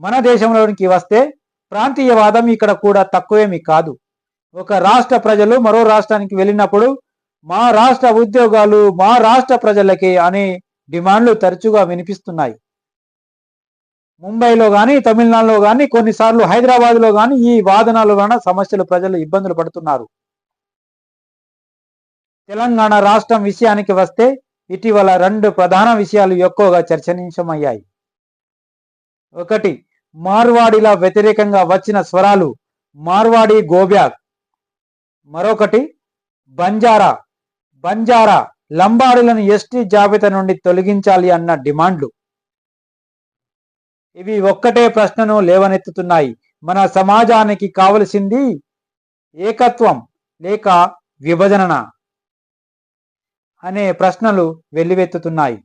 మన దేశంలోనికి వస్తే ప్రాంతీయవాదం ఇక్కడ కూడా తక్కువేమీ కాదు. ఒక రాష్ట్ర ప్రజలు మరో రాష్ట్రానికి వెళ్ళినప్పుడు మా రాష్ట్ర ఉద్యోగాలు మా రాష్ట్ర ప్రజలకే అనే డిమాండ్లు తరచుగా వినిపిస్తున్నాయి. ముంబైలో కానీ తమిళనాడులో కానీ కొన్నిసార్లు హైదరాబాద్లో కానీ ఈ వాదనల వలన సమస్యలు ప్రజలు ఇబ్బందులు పడుతున్నారు. తెలంగాణ రాష్ట్రం విషయానికి వస్తే ఇటీవల రెండు ప్రధాన విషయాలు ఎక్కువగా చర్చనీయాంశమయ్యాయి. ఒకటి మార్వాడీల వ్యతిరేకంగా వచ్చిన స్వరాలు మార్వాడి గోబ్యాక్ మరొకటి బంజారా. బంజారా లంబాడులను ఎస్టీ జాబితా నుండి తొలగించాలి అన్న డిమాండ్లు. ఇవి ఒక్కటే ప్రశ్నను లేవనెత్తుతున్నాయి. మన సమాజానికి కావలసింది ఏకత్వం లేక విభజన అనే ప్రశ్నలు వెల్లువెత్తుతున్నాయి.